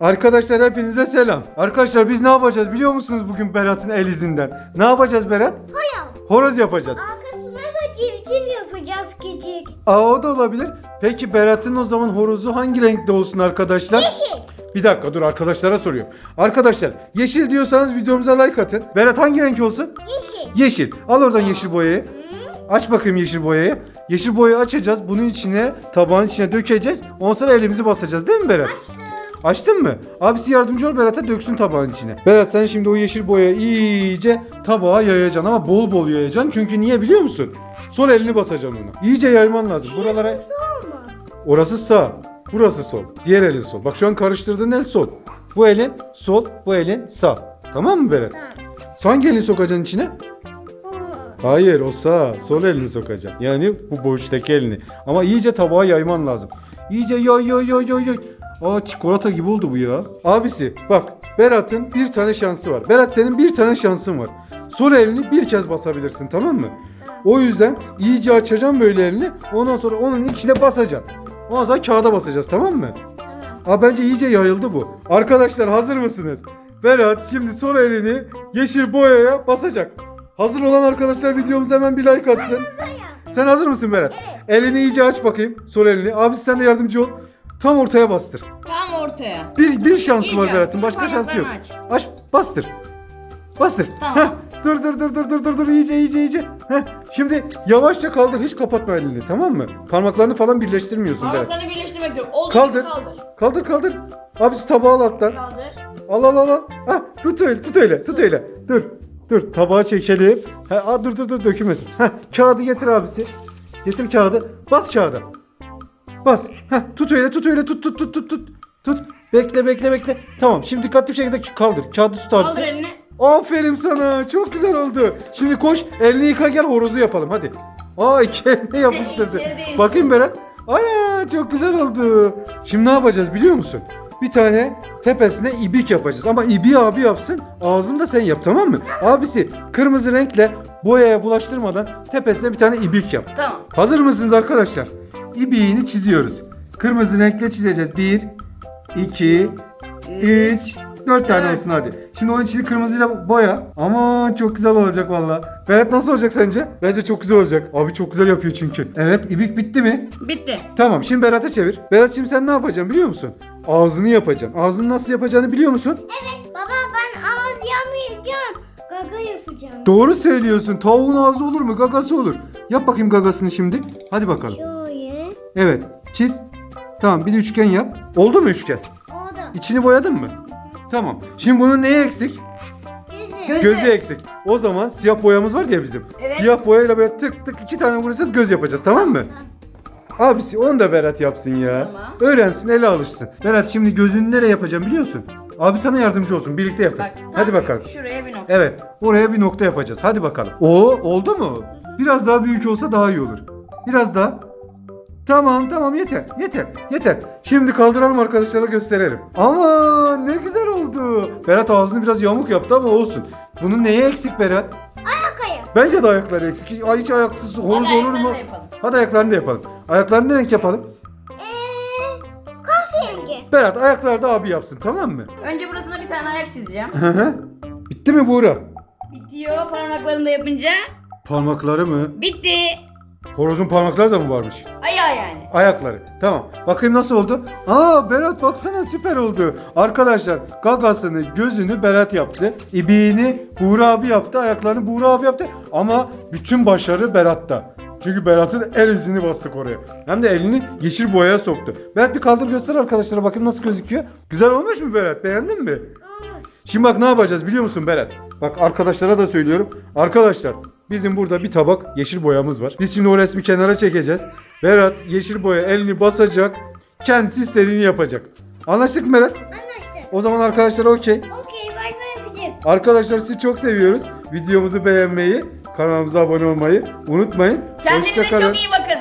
Arkadaşlar hepinize selam. Arkadaşlar biz ne yapacağız biliyor musunuz bugün Berat'ın el izinden? Ne yapacağız Berat? Hayaz. Horoz yapacağız. Arkasına da civciv yapacağız küçük. Aa o da olabilir. Peki Berat'ın o zaman horozu hangi renkte olsun arkadaşlar? Yeşil. Bir dakika dur arkadaşlara soruyorum. Arkadaşlar yeşil diyorsanız videomuza like atın. Berat hangi renk olsun? Yeşil. Yeşil. Al oradan yeşil boyayı. Aç bakayım yeşil boyayı. Yeşil boyayı açacağız. Bunun içine tabağın içine dökeceğiz. Ondan sonra elimizi basacağız değil mi Berat? Açtım. Açtın mı? Abisi yardımcı ol Berat'a döksün tabağın içine. Berat sen şimdi o yeşil boyayı iyice tabağa yayacaksın ama bol bol yayacaksın. Çünkü niye biliyor musun? Sol elini basacaksın ona. İyice yayman lazım. Buralara Sol mu? orası sağ. Burası sol. Diğer elin sol. Bak şu an karıştırdığın el sol. Bu elin sol, bu elin sağ. Tamam mı Berat? Hangi elini sokacaksın içine? Hayır o sağ. Sol elini sokacaksın. Yani bu boştaki elini. Ama iyice tabağa yayman lazım. İyice yay yay yay yay yay. Aa çikolata gibi oldu bu ya. Abisi bak Berat'ın bir tane şansı var. Berat senin bir tane şansın var. Sol elini bir kez basabilirsin tamam mı? O yüzden iyice açacağım böyle elini. Ondan sonra onun içine basacaksın. Ondan sonra kağıda basacağız tamam mı? Aa bence iyice yayıldı bu. Arkadaşlar hazır mısınız? Berat şimdi sol elini yeşil boyaya basacak. Hazır olan arkadaşlar videomuza hemen bir like atsın. Sen hazır mısın Berat? Evet. Elini iyice aç bakayım. Sol elini. Abi sen de yardımcı ol. Tam ortaya bastır. Tam ortaya. Bir, bir şansı İyice var aç. Berat'ın. Başka şansı yok. Parmaklarını Aç. Bastır. Bastır. Tamam. Heh, Dur dur dur dur dur dur dur iyice iyice iyice. Heh, Şimdi yavaşça kaldır hiç kapatma elini tamam mı? Parmaklarını falan birleştirmiyorsun Berat. Parmaklarını birleştirmek yok. Olduğu Kaldır. gibi kaldır. Kaldır kaldır. Abisi tabağı al alttan. Kaldır. Al al al al. Ha, tut öyle tut öyle tut öyle. Dur. Dur tabağı çekelim. Ha, aa, dur dur dur dökülmesin. Ha, kağıdı getir abisi. Getir kağıdı. Bas kağıda. Bas. Ha, tut öyle tut öyle tut tut tut tut tut. Tut. Bekle bekle bekle. Tamam şimdi dikkatli bir şekilde kaldır. Kağıdı tut abisi. Kaldır elini. Aferin sana. Çok güzel oldu. Şimdi koş elini yıka gel horozu yapalım hadi. Aa iki eline yapıştırdı. Bakayım Berat. Ay çok güzel oldu. Şimdi ne yapacağız biliyor musun? Bir tane tepesine ibik yapacağız. Ama ibi abi yapsın. Ağzını da sen yap tamam mı? Abisi kırmızı renkle boyaya bulaştırmadan tepesine bir tane ibik yap. Tamam. Hazır mısınız arkadaşlar? İbiğini çiziyoruz. Kırmızı renkle çizeceğiz. 1, 2, 3, 4 tane Evet. olsun hadi. Şimdi onun içini kırmızıyla boya. Ama çok güzel olacak valla. Berat nasıl olacak sence? Bence çok güzel olacak. Abi çok güzel yapıyor çünkü. Evet ibik bitti mi? Bitti. Tamam şimdi Berat'a çevir. Berat şimdi sen ne yapacaksın biliyor musun? Ağzını yapacaksın. Ağzını nasıl yapacağını biliyor musun? Evet baba ben ağız yamayacağım. Gaga yapacağım. Doğru söylüyorsun. Tavuğun ağzı olur mu? Gagası olur. Yap bakayım gagasını şimdi. Hadi bakalım. Şöyle. Evet. Çiz. Tamam bir de üçgen yap. Oldu mu üçgen? O da. İçini boyadın mı? Tamam. Şimdi bunun neyi eksik? Yüzü. Göz- Gözü eksik. O zaman siyah boyamız var ya bizim. Evet. Siyah boyayla böyle tık tık iki tane vuracağız göz yapacağız tamam mı? Abisi onu da Berat yapsın ya. Tamam. Öğrensin ele alışsın. Berat şimdi gözünü nereye yapacağım biliyorsun? Abi sana yardımcı olsun birlikte yapın. Bak. Hadi bakalım. Şuraya bir nokta. Evet oraya bir nokta yapacağız. Hadi bakalım. O oldu mu? Biraz daha büyük olsa daha iyi olur. Biraz daha. Tamam tamam yeter yeter yeter. Şimdi kaldıralım arkadaşlara gösterelim. Ama ne güzel oldu. Berat ağzını biraz yamuk yaptı ama olsun. Bunun neye eksik Berat? Ayak ayak. Bence de ayakları eksik. Ay hiç ayaksız horoz Hadi olur mu? ayaklarını da yapalım. Hadi ayaklarını da yapalım. Ayaklarını ne renk yapalım? Eee kahverengi. Berat ayakları da abi yapsın tamam mı? Önce burasına bir tane ayak çizeceğim. Hı hı. Bitti mi Buğra? Bitiyor parmaklarını da yapınca. Parmakları mı? Bitti. Horozun parmakları da mı varmış? Ayağı yani. Ayakları. Tamam. Bakayım nasıl oldu? Aa Berat baksana süper oldu. Arkadaşlar gagasını, gözünü Berat yaptı. İbiğini Buğra abi yaptı. Ayaklarını Buğra abi yaptı. Ama bütün başarı Berat'ta. Çünkü Berat'ın el izini bastık oraya. Hem de elini yeşil boyaya soktu. Berat bir kaldır göster arkadaşlara bakayım nasıl gözüküyor. Güzel olmuş mu Berat? Beğendin mi? Şimdi bak ne yapacağız biliyor musun Berat? Bak arkadaşlara da söylüyorum. Arkadaşlar bizim burada bir tabak yeşil boyamız var. Biz şimdi o resmi kenara çekeceğiz. Berat yeşil boya elini basacak. Kendisi istediğini yapacak. Anlaştık mı Berat? Anlaştık. O zaman arkadaşlar okey. Okey bay bay. Arkadaşlar sizi çok seviyoruz. Videomuzu beğenmeyi, kanalımıza abone olmayı unutmayın. Kendinize Hoşça kalın. çok iyi bakın.